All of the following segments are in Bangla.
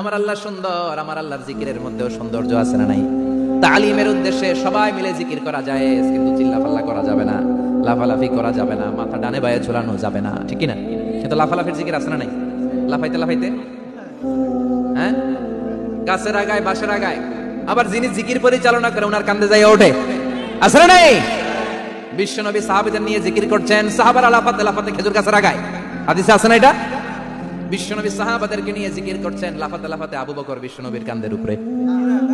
আমার আল্লাহ সুন্দর, আমার আল্লাহর জিকিরের মধ্যেও সৌন্দর্য আছে না নাই? তালিমের উদ্দেশ্যে সবাই মিলে জিকির করা যায় কিন্তু চিল্লাফাল্লা করা যাবে না, লাফালাফি করা যাবে না, মাথা ডানে বায়ে ঝোলানো যাবে না, ঠিক না কিন্তু লাফালাফির জিকির আছে না নাই? লাফাইতে লাফাইতে? হ্যাঁ? গাছের আগায় বাসের আগায়। আবার যিনি জিকির পরিচালনা করে ওনার কান্দে যাই ওঠে। আছে না নাই? বিশ্বনবী সাহাবিদের নিয়ে জিকির করছেন, সাহাবার আলাফাতে লাফাতে খেজুর গাছের আগায়। আদিসে আছে না এটা? বিশ্বনবী সাহাবাদেরকে নিয়ে জিকির করছেন, লাফাতে লাফাতে আবু বকর বিশ্বনবীর কান্দের উপরে।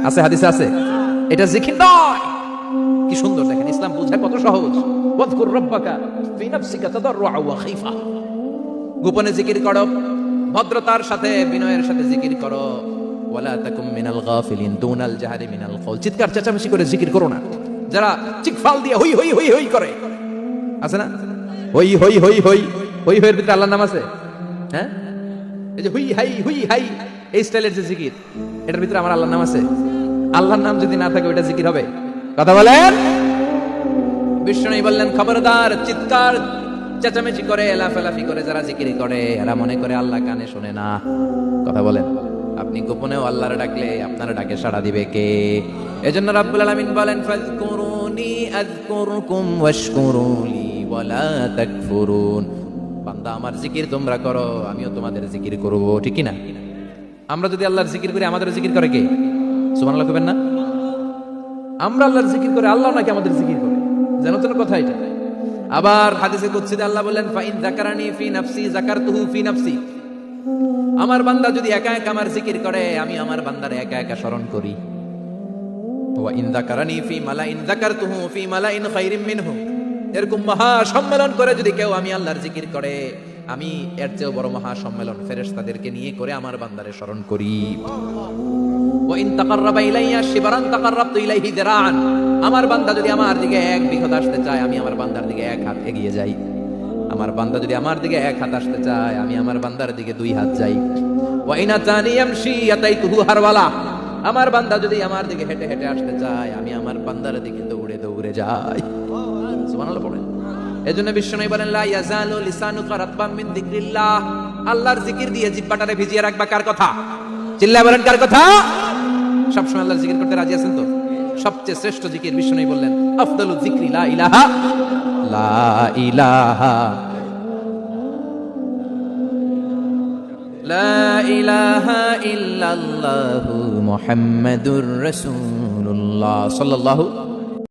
আছে হাদিসে আছে? এটা জিকির নয়। কি সুন্দর দেখেন, ইসলাম বোঝায় কত সহজ। ওয়াজকুর রাব্বাকা ফি নাফসিকা তাদাররুআ ওয়া খাইফা। গোপনে জিকির করো, ভদ্রতার সাথে, বিনয়ের সাথে জিকির করো। ওয়ালা তাকুম মিনাল গাফিলিন দুনাল জাহারি মিনাল কওল চিৎকার, চেঁচামেচি করে জিকির করো না। যারা চিকফাল দিয়ে হই হই হই হই করে। আছে না? হই হই হই হই। হই, হইয়ের ভিতরে আল্লাহর নাম আছে? হ্যাঁ? এই যে হুই হাই হুই হাই, এই স্টাইলের যে জিকির, এটার ভিতরে আমার আল্লাহর নাম আছে। আল্লাহর নাম যদি না থাকে, ওইটা জিকির হবে। কথা বলেন? বিষ্ণু বললেন, খবরদার, চিৎকার, চেঁচামেচি করে লাফালাফি করে যারা জিকিরি করে, এরা মনে করে আল্লাহ কানে শোনে না। কথা বলেন। আপনি গোপনেও আল্লাহর ডাকলে আপনার ডাকে সাড়া দিবে কে? এজন্য রাব্বুল আলামিন বলেন ফাজকুরুনি আযকুরকুম ওয়াশকুরুলি ওয়ালা তাকফুরুন। বান্দা, আমার জিকির তোমরা করো, আমিও তোমাদের জিকির করব, ঠিক না আমরা যদি আল্লাহর জিকির করি, আমাদের জিকির করে কে? সুবহানাল্লাহ কবেন না? আমরা আল্লাহর জিকির করে, আল্লাহ নাকি আমাদের জিকির করে? জানো তো কথা এটা। আবার হাদিসে কুদসিতে আল্লাহ বললেন, ফাইন যাকারানি ফি নাফসি, যাকারতুহু ফি নাফসি। আমার বান্দা যদি একা একা আমার জিকির করে, আমি আমার বান্দার একা একা স্মরণ করি। ওয়া ইন যাকারানি ফি মালাইন যাকারতুহু ফি মালাইন খাইরিম মিনহু। এরকম মহা সম্মেলন করে যদি কেউ আমি আল্লাহর জিকির করে, আমি এর চেয়েও বড় মহা সম্মেলন ফেরেশতাদেরকে নিয়ে করে আমার বান্দারে স্মরণ করি। ওয়াইন তাকাররাবা ইলাইয়া শিবরান তাকাররাবতু ইলাইহি দিরান আমার বান্দা যদি আমার দিকে এক বিঘত আসতে চায়, আমি আমার বান্দার দিকে এক হাত এগিয়ে যাই। আমার বান্দা যদি আমার দিকে এক হাত আসতে চায়, আমি আমার বান্দার দিকে দুই হাত যাই। ওয়াইনা তানি ইয়ামশি ইয়াতাইতুহু হারওয়ালা। আমার বান্দা যদি আমার দিকে হেঁটে হেঁটে আসতে চায়, আমি আমার বান্দার দিকে দৌড়ে দৌড়ে যাই। আল্লাহর জিকির দিয়ে জিহ্বাটারে ভিজিয়ে রাখবা কার কথা? চিল্লায় সবসময় জিকির রাজি আছেন তো? সবচেয়ে শ্রেষ্ঠ জিকির বিষ্ণু বললেন, আফদালু জিক্রি লা ইলাহা লা ইলাহা লা ইলাহা ইল্লাল্লাহু মুহাম্মাদুর রাসূলুল্লাহ সাল্লাল্লাহু